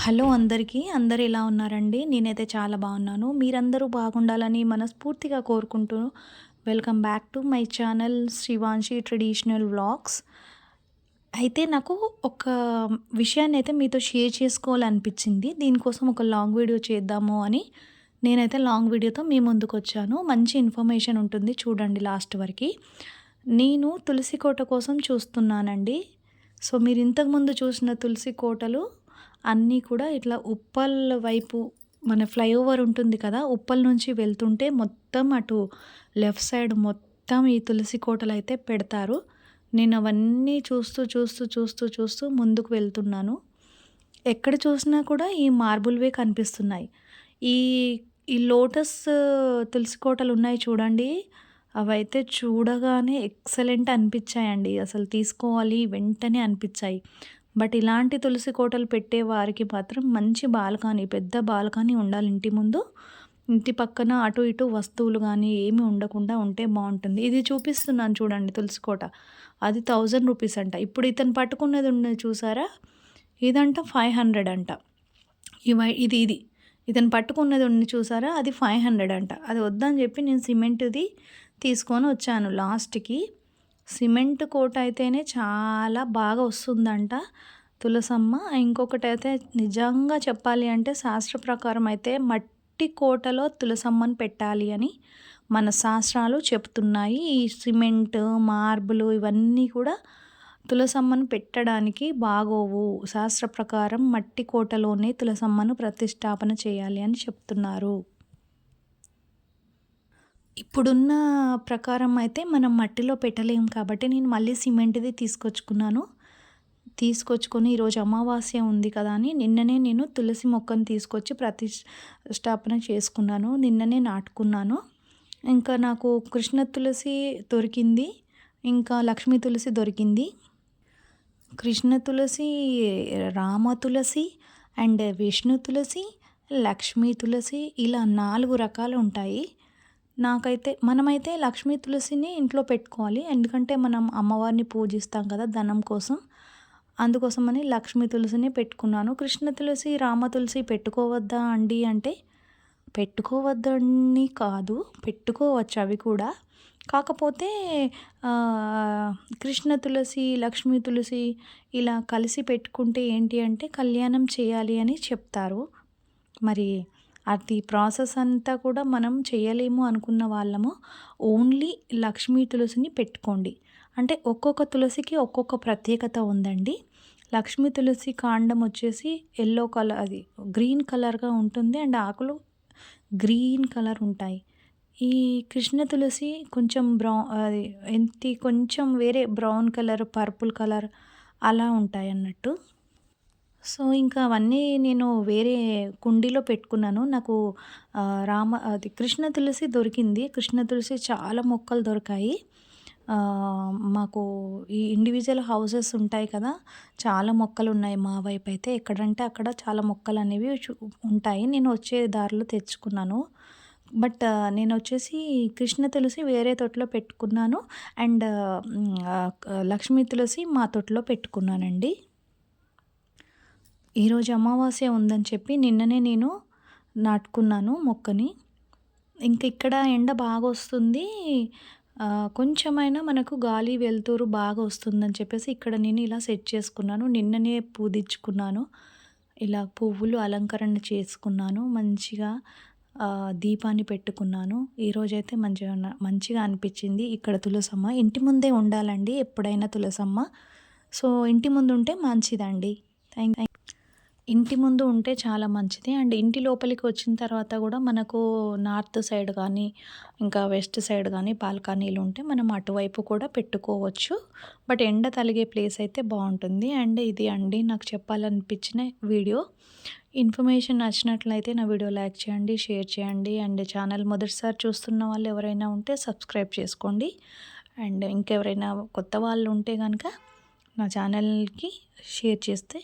Hello అందరికీ అందరు ఎలా ఉన్నారండి? నేనైతే చాలా బాగున్నాను. మీరందరూ బాగుండాలని మనస్ఫూర్తిగా కోరుకుంటూ welcome back to my channel Srivamshi traditional vlogs. అయితే నాకు ఒక విషయాన్ని అయితే మీతో షేర్ చేసుకోవాలనిపించింది. దీనికోసం ఒక లాంగ్ వీడియో చేద్దాము అని నేనైతే లాంగ్ వీడియోతో మీ ముందుకు వచ్చాను మంచి ఇన్ఫర్మేషన్ ఉంటుంది చూడండి లాస్ట్ వరకు. నేను తులసి కోట కోసం చూస్తున్నానండి. సో మీరు ఇంతకుముందు చూసిన తులసి కోటలు అన్నీ కూడా ఇట్లా ఉప్పల్ వైపు మన ఫ్లైఓవర్ ఉంటుంది కదా ఉప్పల్ నుంచి వెళ్తుంటే మొత్తం అటు లెఫ్ట్ సైడ్ మొత్తం ఈ తులసి కోటలు అయితే పెడతారు. నేను అవన్నీ చూస్తూ చూస్తూ చూస్తూ చూస్తూ ముందుకు వెళ్తున్నాను. ఎక్కడ చూసినా కూడా ఈ మార్బుల్వే కనిపిస్తున్నాయి. ఈ ఈ లోటస్ తులసి కోటలు ఉన్నాయి చూడండి. అవైతే చూడగానే ఎక్సలెంట్ అనిపించాయండి. అసలు తీసుకోవాలి వెంటనే అనిపించాయి. బట్ ఇలాంటి తులసి కోటలు పెట్టే వారికి మాత్రం మంచి బాల్కనీ పెద్ద బాల్కనీ ఉండాలి ఇంటి ముందు. ఇంటి పక్కన అటు ఇటు వస్తువులు కానీ ఏమి ఉండకుండా ఉంటే బాగుంటుంది. ఇది చూపిస్తున్నాను చూడండి తులసి కోట. అది థౌజండ్ రూపీస్ అంట. ఇప్పుడు ఇతను పట్టుకున్నది ఉన్నది చూసారా? ఇదంట ఫైవ్ హండ్రెడ్ అంట. ఇవై ఇది ఇది. ఇతను పట్టుకున్నది ఉండి చూసారా? అది ఫైవ్ హండ్రెడ్ అంట. అది వద్దని చెప్పి నేను సిమెంట్ది తీసుకొని వచ్చాను లాస్ట్కి. సిమెంట్ కోట అయితేనే చాలా బాగా వస్తుందంట తులసమ్మ. ఇంకొకటి అయితే నిజంగా చెప్పాలి అంటే శాస్త్ర ప్రకారం అయితే మట్టి కోటలో తులసమ్మను పెట్టాలి అని మన శాస్త్రాలు చెప్తున్నాయి. ఈ సిమెంట్ మార్బులు ఇవన్నీ కూడా తులసమ్మను పెట్టడానికి బాగోవు. శాస్త్ర ప్రకారం మట్టి కోటలోనే తులసమ్మను ప్రతిష్టాపన చేయాలి అని చెప్తున్నారు. ఇప్పుడున్న ప్రకారం అయితే మనం మట్టిలో పెట్టలేము కాబట్టి నేను మళ్ళీ సిమెంట్ది తీసుకొచ్చుకున్నాను. తీసుకొచ్చుకొని ఈరోజు అమావాస్య ఉంది కదా అని నిన్ననే నేను తులసి మొక్కను తీసుకొచ్చి ప్రతిష్టాపన చేసుకున్నాను. నిన్ననే నాటుకున్నాను. ఇంకా నాకు కృష్ణ తులసి దొరికింది. ఇంకా లక్ష్మీ తులసి దొరికింది. కృష్ణ తులసి రామ తులసి అండ్ విష్ణు తులసి లక్ష్మీ తులసి ఇలా నాలుగు రకాలు ఉంటాయి. నాకైతే మనమైతే లక్ష్మీ తులసిని ఇంట్లో పెట్టుకోవాలి. ఎందుకంటే మనం అమ్మవారిని పూజిస్తాం కదా ధనం కోసం. అందుకోసమని లక్ష్మీ తులసిని పెట్టుకున్నాను. కృష్ణ తులసి రామ తులసి పెట్టుకోవద్దా అండి అంటే పెట్టుకోవద్దని కాదు. పెట్టుకోవచ్చు అవి కూడా. కాకపోతే కృష్ణ తులసి లక్ష్మీ తులసి ఇలా కలిసి పెట్టుకుంటే ఏంటి అంటే కళ్యాణం చేయాలి అని చెప్తారు. మరి అది ప్రాసెస్ అంతా కూడా మనం చేయలేము అనుకున్న వాళ్ళము. ఓన్లీ లక్ష్మీ తులసిని పెట్టుకోండి. అంటే ఒక్కొక్క తులసికి ఒక్కొక్క ప్రత్యేకత ఉందండి. లక్ష్మీ తులసి కాండం వచ్చేసి ఎల్లో కలర్ అది గ్రీన్ కలర్గా ఉంటుంది అండ్ ఆకులు గ్రీన్ కలర్ ఉంటాయి. ఈ కృష్ణ తులసి కొంచెం బ్రౌన్ అది ఎంత కొంచెం వేరే బ్రౌన్ కలర్ పర్పుల్ కలర్ అలా ఉంటాయి అన్నట్టు సో ఇంకా అవన్నీ నేను వేరే కుండీలో పెట్టుకున్నాను. నాకు రామ అది కృష్ణ తులసి దొరికింది. కృష్ణ తులసి చాలా మొక్కలు దొరికాయి. మాకు ఈ ఇండివిజువల్ హౌసెస్ ఉంటాయి కదా చాలా మొక్కలు ఉన్నాయి మా వైపు అయితే. ఎక్కడంటే అక్కడ చాలా మొక్కలు అనేవి ఉంటాయి. నేను వచ్చే దారిలో తెచ్చుకున్నాను. బట్ నేను వచ్చేసి కృష్ణ తులసి వేరే తోటలో పెట్టుకున్నాను. అండ్ లక్ష్మీ తులసి మా తోటలో పెట్టుకున్నానండి. ఈరోజు అమావాస్య ఉందని చెప్పి నిన్ననే నేను నాటుకున్నాను మొక్కని. ఇంక ఇక్కడ ఎండ బాగా వస్తుంది. కొంచెమైనా మనకు గాలి వెలుతురు బాగా వస్తుందని చెప్పేసి ఇక్కడ నేను ఇలా సెట్ చేసుకున్నాను. నిన్ననే పూదించుకున్నాను ఇలా పువ్వులు అలంకరణ చేసుకున్నాను. మంచిగా దీపాన్ని పెట్టుకున్నాను. ఈరోజైతే మంచిగా మంచిగా అనిపించింది. ఇక్కడ తులసమ్మ ఇంటి ముందే ఉండాలండి ఎప్పుడైనా తులసమ్మ. సో ఇంటి ముందు ఉంటే మంచిదండి. థ్యాంక్ ఇంటి ముందు ఉంటే చాలా మంచిది. అండ్ ఇంటి లోపలికి వచ్చిన తర్వాత కూడా మనకు నార్త్ సైడ్ కానీ ఇంకా వెస్ట్ సైడ్ కానీ బాల్కనీలు ఉంటే మనం అటువైపు కూడా పెట్టుకోవచ్చు. బట్ ఎండ తలిగే ప్లేస్ అయితే బాగుంటుంది. అండ్ ఇది అండి నాకు చెప్పాలనిపించిన వీడియో. ఇన్ఫర్మేషన్ నచ్చినట్లయితే నా వీడియో లైక్ చేయండి షేర్ చేయండి. అండ్ ఛానల్ మొదటిసారి చూస్తున్న వాళ్ళు ఎవరైనా ఉంటే సబ్స్క్రైబ్ చేసుకోండి. అండ్ ఇంకెవరైనా కొత్త వాళ్ళు ఉంటే కనుక నా ఛానల్కి షేర్ చేస్తే